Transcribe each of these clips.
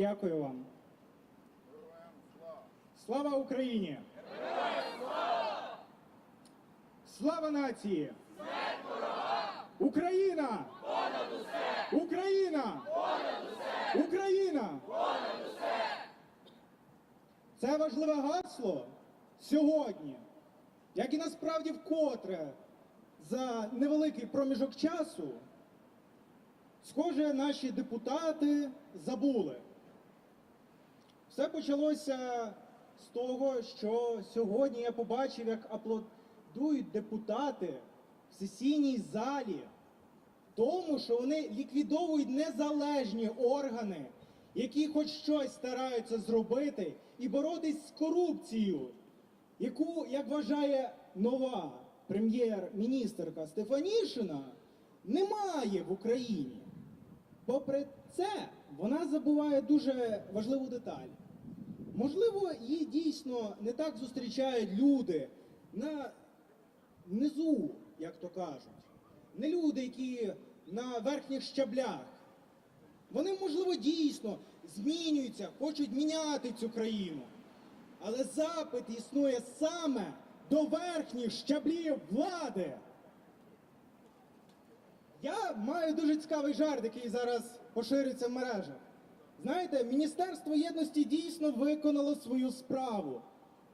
Дякую вам. Слава Україні! Слава нації! Україна! Україна! Україна! Це важливе гасло сьогодні, як і насправді вкотре за невеликий проміжок часу, схоже, наші депутати забули. Все почалося з того, що сьогодні я побачив, як аплодують депутати в сесійній залі тому, що вони ліквідовують незалежні органи, які хоч щось стараються зробити і боротись з корупцією, яку, як вважає нова прем'єр-міністерка Стефанішина, немає в Україні. Попри це, вона забуває дуже важливу деталь. Можливо, її дійсно не так зустрічають люди на внизу, як то кажуть. Не люди, які на верхніх щаблях. Вони, можливо, дійсно змінюються, хочуть міняти цю країну. Але запит існує саме до верхніх щаблів влади. Я маю дуже цікавий жарт, який зараз поширюється в мережах. Знаєте, Міністерство єдності дійсно виконало свою справу.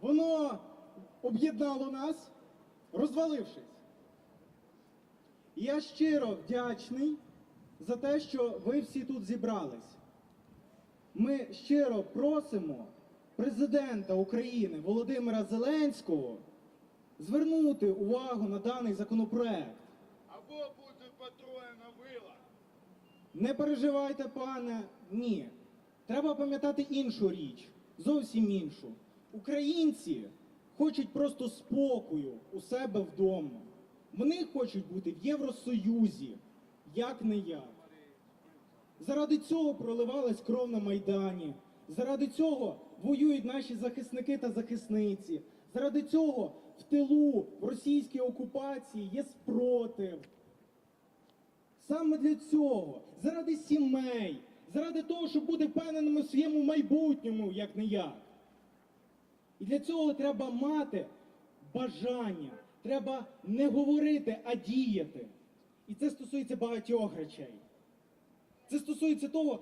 Воно об'єднало нас, розвалившись. Я щиро вдячний за те, що ви всі тут зібрались. Ми щиро просимо президента України Володимира Зеленського звернути увагу на даний законопроект. Або. Не переживайте, пане, ні. Треба пам'ятати іншу річ, зовсім іншу. Українці хочуть просто спокою у себе вдома. Вони хочуть бути в Євросоюзі, як не як. Заради цього проливалась кров на Майдані. Заради цього воюють наші захисники та захисниці. Заради цього в тилу в російській окупації є спротив. Саме для цього, заради сімей, заради того, щоб бути впевненими в своєму майбутньому, як не як. І для цього треба мати бажання. Треба не говорити, а діяти. І це стосується багатьох речей. Це стосується того,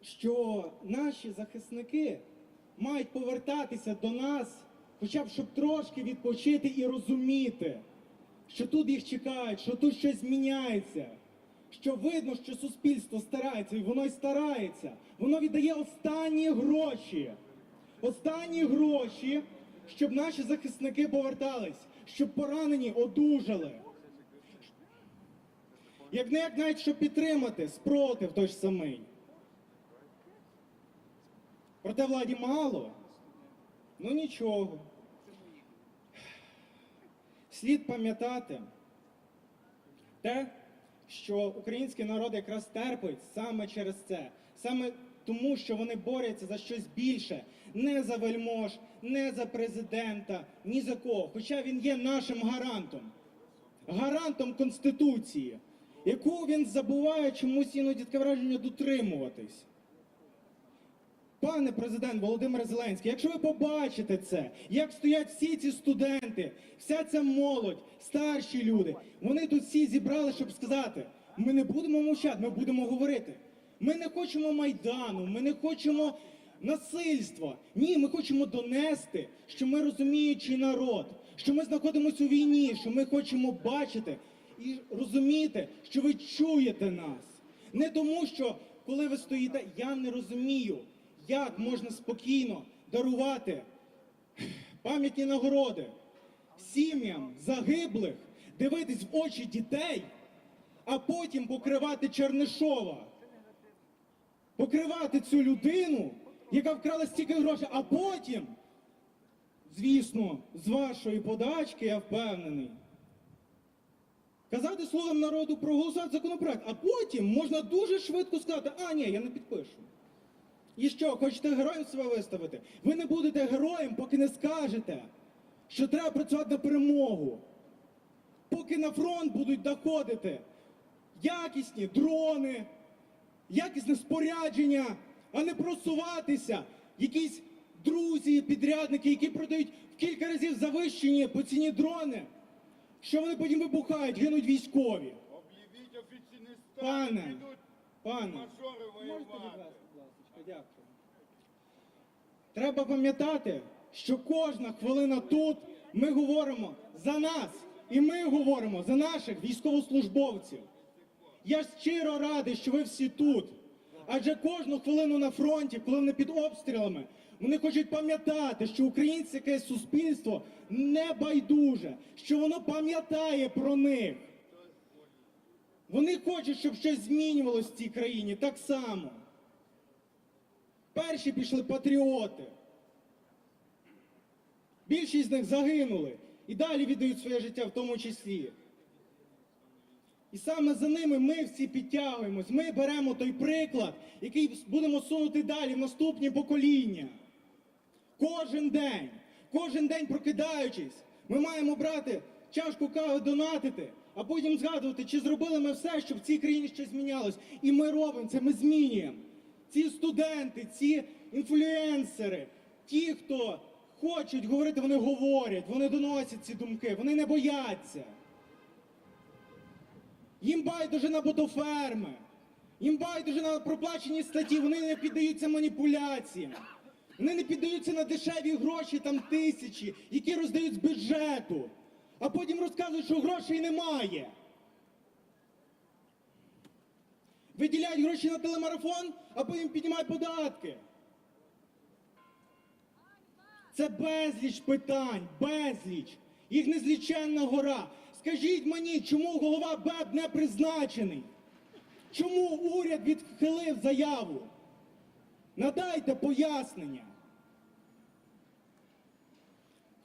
що наші захисники мають повертатися до нас, хоча б щоб трошки відпочити і розуміти, що тут їх чекають, що тут щось зміняється, що видно, що суспільство старається, і воно й старається. Воно віддає останні гроші. Останні гроші, щоб наші захисники повертались, щоб поранені одужали. Як не як навіть щоб підтримати спротив той ж самий. Проте владі мало. Ну нічого. Слід пам'ятати те, що український народ якраз терпить саме через це, саме тому, що вони борються за щось більше, не за вельмож, не за президента, ні за кого. Хоча він є нашим гарантом, гарантом Конституції, яку він забуває чомусь іноді таке враження дотримуватись. Пане президент Володимир Зеленський, якщо ви побачите це, як стоять всі ці студенти, вся ця молодь, старші люди, вони тут всі зібрали, щоб сказати: ми не будемо мовчати, ми будемо говорити. Ми не хочемо майдану, ми не хочемо насильства. Ні, ми хочемо донести, що ми розуміючий народ, що ми знаходимося у війні, що ми хочемо бачити і розуміти, що ви чуєте нас. Не тому, що коли ви стоїте, я не розумію, як можна спокійно дарувати пам'ятні нагороди сім'ям загиблих, дивитись в очі дітей, а потім покривати Чернишова, покривати цю людину, яка вкрала стільки грошей, а потім, звісно, з вашої подачки, я впевнений, казати слугам народу проголосувати законопроект, а потім можна дуже швидко сказати, а ні, я не підпишу. І що, хочете героєм себе виставити? Ви не будете героєм, поки не скажете, що треба працювати на перемогу. Поки на фронт будуть доходити якісні дрони, якісне спорядження, а не просуватися. Якісь друзі, підрядники, які продають в кілька разів завищені по ціні дрони, що вони потім вибухають, гинуть військові. Об'явіть офіційний стан, Пане, підуть пане, мажори воювати. Треба пам'ятати, що кожна хвилина тут ми говоримо за нас, і ми говоримо за наших військовослужбовців. Я щиро радий, що ви всі тут. Адже кожну хвилину на фронті, коли вони під обстрілами, вони хочуть пам'ятати, що українське суспільство не байдуже, що воно пам'ятає про них. Вони хочуть, щоб щось змінювалося в цій країні так само. Перші пішли патріоти. Більшість з них загинули і далі віддають своє життя в тому числі. І саме за ними ми всі підтягуємось. Ми беремо той приклад, який будемо сунути далі в наступні покоління. Кожен день, кожен день прокидаючись, ми маємо брати чашку кави, донатити, а потім згадувати, чи зробили ми все, щоб в цій країні щось змінялось. І ми робимо це, ми змінюємо. Ці студенти, ці інфлюенсери, ті, хто хочуть говорити, вони говорять, вони доносять ці думки, вони не бояться. Їм байдуже на ботоферми, їм байдуже на проплачені статті, вони не піддаються маніпуляціям. Вони не піддаються на дешеві гроші, там тисячі, які роздають з бюджету, а потім розказують, що грошей немає. Виділяють гроші на телемарафон, а потім піднімають податки. Це безліч питань, безліч. Їх незліченна гора. Скажіть мені, чому голова БЕБ не призначений? Чому уряд відхилив заяву? Надайте пояснення.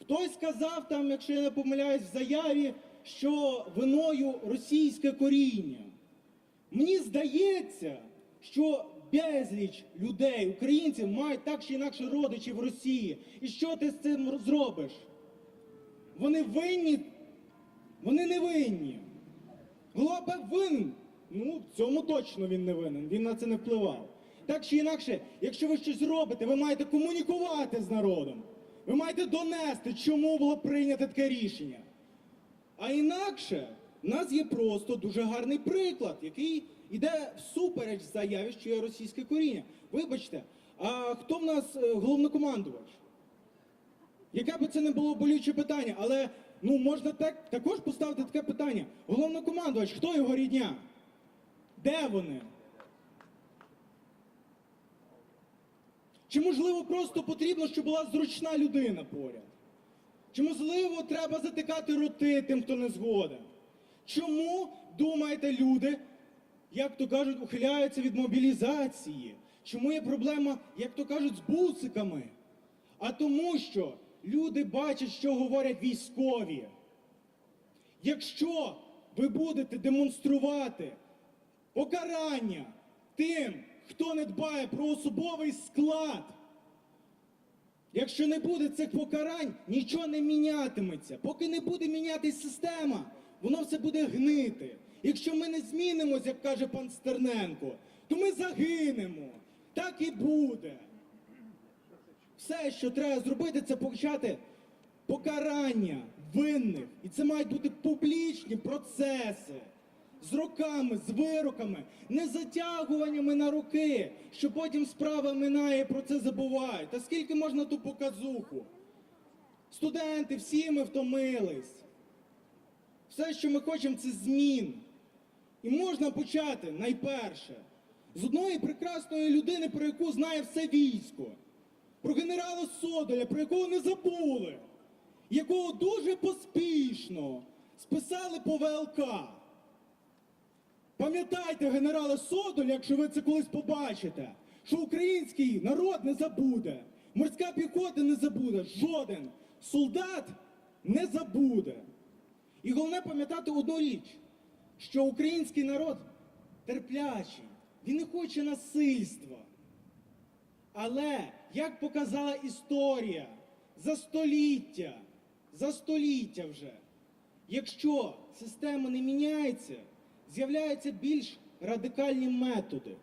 Хтось сказав там, якщо я не помиляюсь, в заяві, що виною російське коріння. Мені здається, що безліч людей, українців, мають так чи інакше родичів в Росії. І що ти з цим зробиш? Вони винні, вони не винні. Голова винен. Ну, в цьому точно він не винен, він на це не впливав. Так чи інакше, якщо ви щось робите, ви маєте комунікувати з народом. Ви маєте донести, чому було прийнято таке рішення. А інакше в нас є просто дуже гарний приклад, який йде всупереч заяві, що є російське коріння. Вибачте, а хто в нас е, головнокомандувач? Яке би це не було болюче питання, але ну можна так також поставити таке питання. Головнокомандувач, хто його рідня? Де вони? Чи можливо просто потрібно, щоб була зручна людина поряд? Чи можливо треба затикати роти тим, хто не згоден? Чому, думаєте, люди, як то кажуть, ухиляються від мобілізації? Чому є проблема, як то кажуть, з буциками? А тому, що люди бачать, що говорять військові. Якщо ви будете демонструвати покарання тим, хто не дбає про особовий склад, якщо не буде цих покарань, нічого не мінятиметься. Поки не буде мінятись система, воно все буде гнити. Якщо ми не змінимось, як каже пан Стерненко, то ми загинемо. Так і буде. Все, що треба зробити, це почати покарання винних. І це мають бути публічні процеси з роками, з вироками, не затягуваннями на роки, що потім справа минає про це забувають. Та скільки можна ту показуху? Студенти, всі ми втомились. Все, що ми хочемо, це змін. І можна почати найперше з одної прекрасної людини, про яку знає все військо, про генерала Содоля, про якого не забули, якого дуже поспішно списали по ВЛК. Пам'ятайте, генерале Содоль, якщо ви це колись побачите, що український народ не забуде, морська піхота не забуде, жоден солдат не забуде. І головне пам'ятати одну річ, що український народ терплячий, він не хоче насильства. Але, як показала історія за століття, за століття вже, якщо система не міняється, з'являються більш радикальні методи.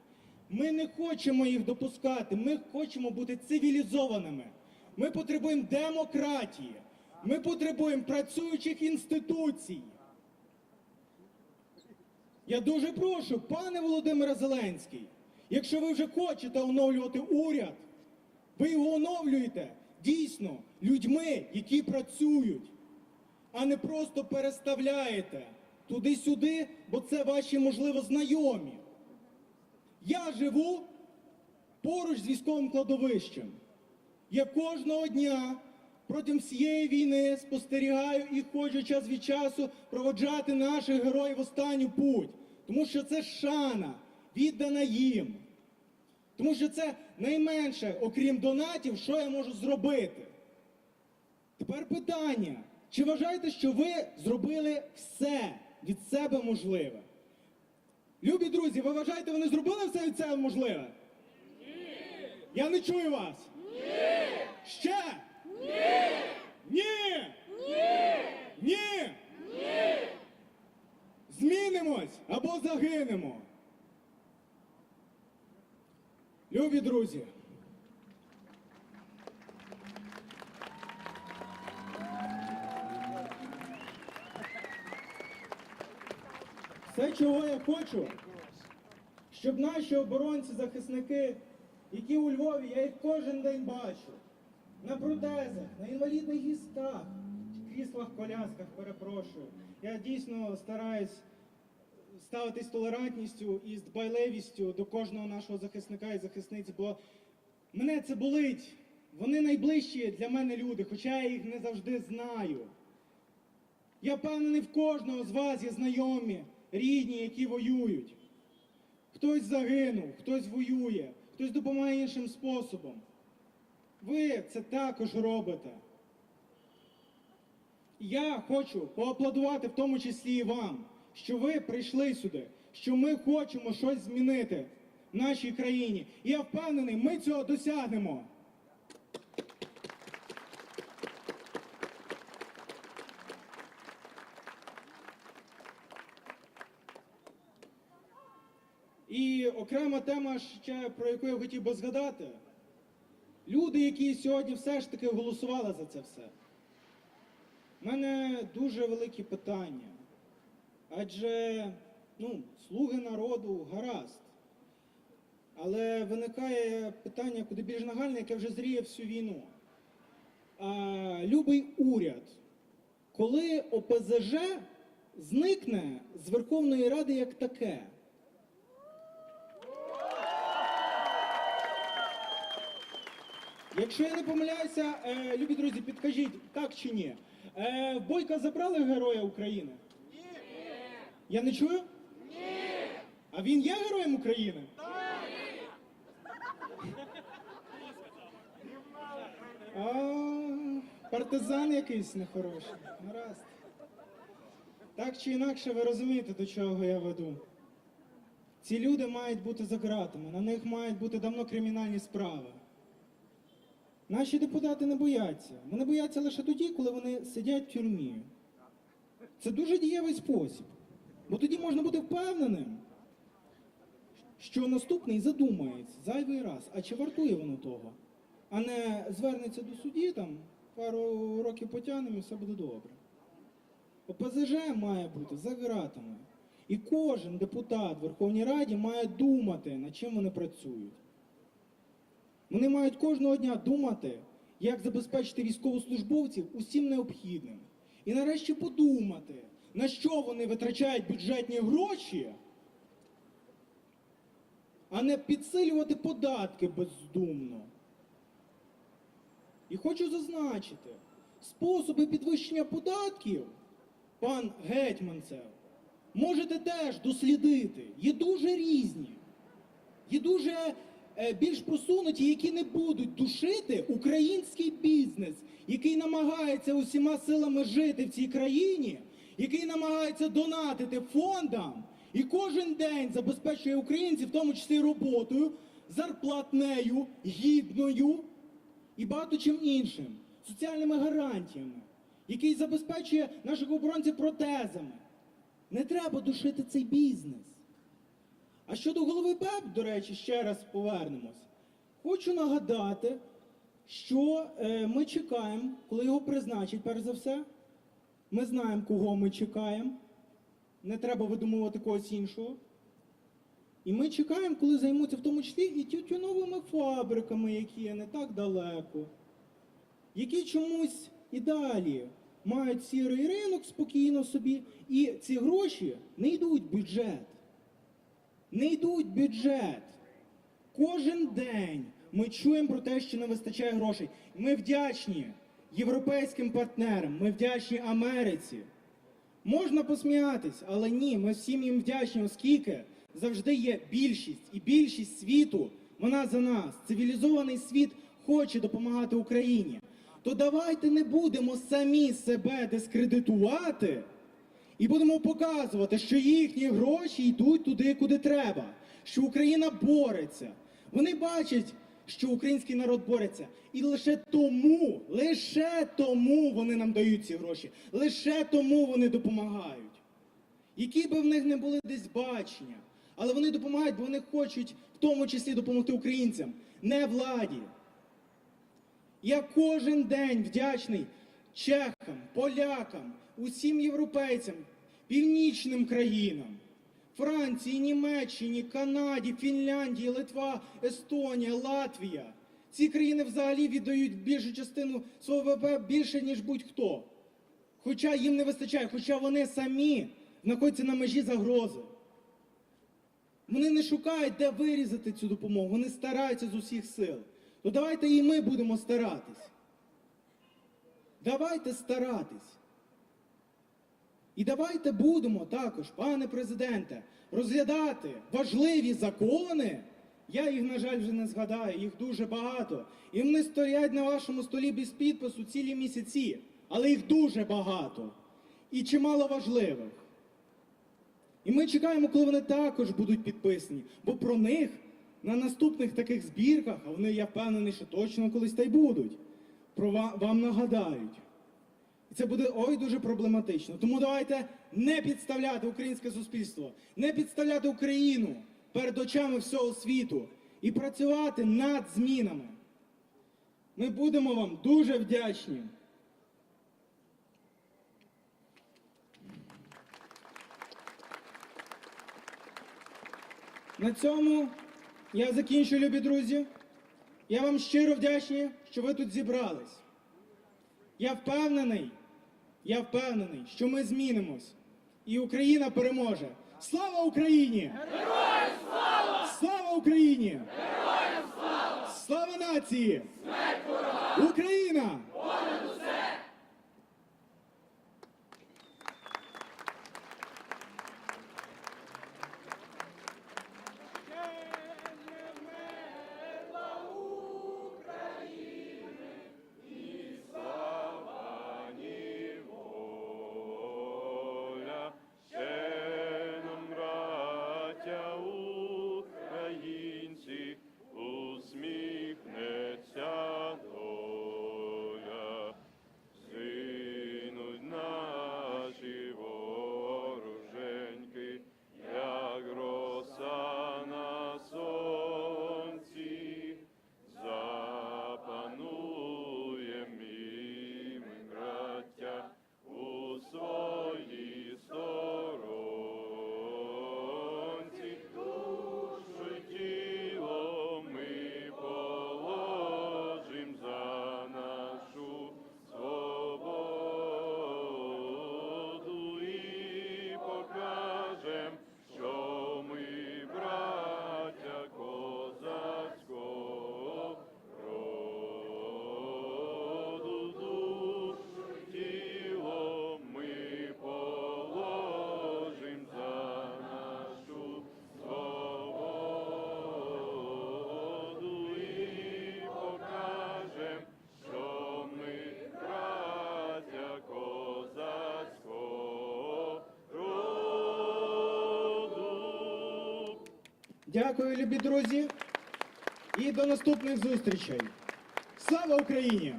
Ми не хочемо їх допускати. Ми хочемо бути цивілізованими. Ми потребуємо демократії. Ми потребуємо працюючих інституцій. Я дуже прошу, пане Володимире Зеленський, якщо ви вже хочете оновлювати уряд, ви його оновлюєте дійсно людьми, які працюють, а не просто переставляєте туди-сюди, бо це ваші, можливо, знайомі. Я живу поруч з військовим кладовищем. Я кожного дня протягом всієї війни спостерігаю і хочу час від часу проводжати наших героїв в останню путь. Тому що це шана, віддана їм. Тому що це найменше, окрім донатів, що я можу зробити. Тепер питання: чи вважаєте, що ви зробили все від себе можливе? Любі друзі, ви вважаєте, вони зробили все від себе можливе? Ні. Я не чую вас. Ні. Ще? Ні. Ні. Ні. Ні. Змінимось або загинемо. Любі друзі. Все, чого я хочу, щоб наші оборонці, захисники, які у Львові, я їх кожен день бачу, на протезах, на інвалідних гістах, кріслах, колясках, перепрошую. Я дійсно стараюсь ставитись толерантністю і з дбайливістю до кожного нашого захисника і захисниць, бо мене це болить. Вони найближчі для мене люди, хоча я їх не завжди знаю. Я впевнений, в кожного з вас є знайомі, рідні, які воюють. Хтось загинув, хтось воює, хтось допомагає іншим способом. Ви це також робите. Я хочу поаплодувати в тому числі і вам, що ви прийшли сюди, що ми хочемо щось змінити в нашій країні. І я впевнений, ми цього досягнемо. І окрема тема, ще про яку я хотів би згадати. Люди, які сьогодні все ж таки голосували за це все. У мене дуже великі питання. Адже ну, слуги народу гаразд. Але виникає питання куди більш нагальне, яке вже зріє всю війну. А, любий уряд, коли ОПЗЖ зникне з Верховної Ради як таке. Якщо я не помиляюся, е, любі друзі, підкажіть, так чи ні? Е, Бойка забрали Героя України? Ні. Я не чую? Ні. А він є героєм України? А, партизан якийсь нехороший. Гаразд. Так чи інакше, ви розумієте, до чого я веду. Ці люди мають бути за ґратами, на них мають бути давно кримінальні справи. Наші депутати не бояться. Вони бояться лише тоді, коли вони сидять в тюрмі. Це дуже дієвий спосіб. Бо тоді можна бути впевненим, що наступний задумається зайвий раз, а чи вартує воно того? А не звернеться до судді, там пару років потягнемо і все буде добре. ОПЗЖ має бути за ґратами. І кожен депутат в Верховній Раді має думати, над чим вони працюють. Вони мають кожного дня думати, як забезпечити військовослужбовців усім необхідним. І нарешті подумати, на що вони витрачають бюджетні гроші, а не підсилювати податки бездумно. І хочу зазначити, способи підвищення податків, пан Гетьманцев, можете теж дослідити. Є дуже різні. Є дуже більш просунуті, які не будуть душити український бізнес, який намагається усіма силами жити в цій країні, який намагається донатити фондам і кожен день забезпечує українців, в тому числі роботою, зарплатнею, гідною і багато чим іншим, соціальними гарантіями, який забезпечує наших оборонців протезами. Не треба душити цей бізнес. А щодо голови БЕП, до речі, ще раз повернемось. Хочу нагадати, що е, ми чекаємо, коли його призначать, перш за все. Ми знаємо, кого ми чекаємо. Не треба видумувати когось іншого. І ми чекаємо, коли займуться в тому числі і тютюновими фабриками, які є не так далеко, які чомусь і далі мають сірий ринок спокійно собі, і ці гроші не йдуть в бюджет. Не йдуть в бюджет. Кожен день ми чуємо про те, що не вистачає грошей. Ми вдячні європейським партнерам, ми вдячні Америці. Можна посміятись, але ні, ми всім їм вдячні, оскільки завжди є більшість, і більшість світу вона за нас. Цивілізований світ хоче допомагати Україні. То давайте не будемо самі себе дискредитувати і будемо показувати, що їхні гроші йдуть туди, куди треба, що Україна бореться. Вони бачать, що український народ бореться, і лише тому, лише тому вони нам дають ці гроші, лише тому вони допомагають. Які би в них не були десь бачення, але вони допомагають, бо вони хочуть в тому числі допомогти українцям, не владі. Я кожен день вдячний чехам, полякам, усім європейцям, північним країнам, Франції, Німеччині, Канаді, Фінляндії, Литва, Естонія, Латвія. Ці країни взагалі віддають більшу частину свого ВВП більше, ніж будь-хто. Хоча їм не вистачає, хоча вони самі знаходяться на межі загрози. Вони не шукають, де вирізати цю допомогу, вони стараються з усіх сил. То давайте і ми будемо старатись. Давайте старатись. І давайте будемо також, пане президенте, розглядати важливі закони. Я їх, на жаль, вже не згадаю, їх дуже багато. І вони стоять на вашому столі без підпису цілі місяці, але їх дуже багато. І чимало важливих. І ми чекаємо, коли вони також будуть підписані, бо про них на наступних таких збірках, а вони, я впевнений, що точно колись та й будуть, про ва- вам нагадають. І це буде ой дуже проблематично. Тому давайте не підставляти українське суспільство, не підставляти Україну перед очами всього світу і працювати над змінами. Ми будемо вам дуже вдячні. На цьому я закінчую, любі друзі. Я вам щиро вдячний, що ви тут зібрались. Я впевнений, я впевнений, що ми змінимось. І Україна переможе. Слава Україні! Героям слава! Слава Україні! Героям слава! Слава нації! Смерть ворогам! Україна! Дякую, любі друзі. І до наступних зустрічей. Слава Україні!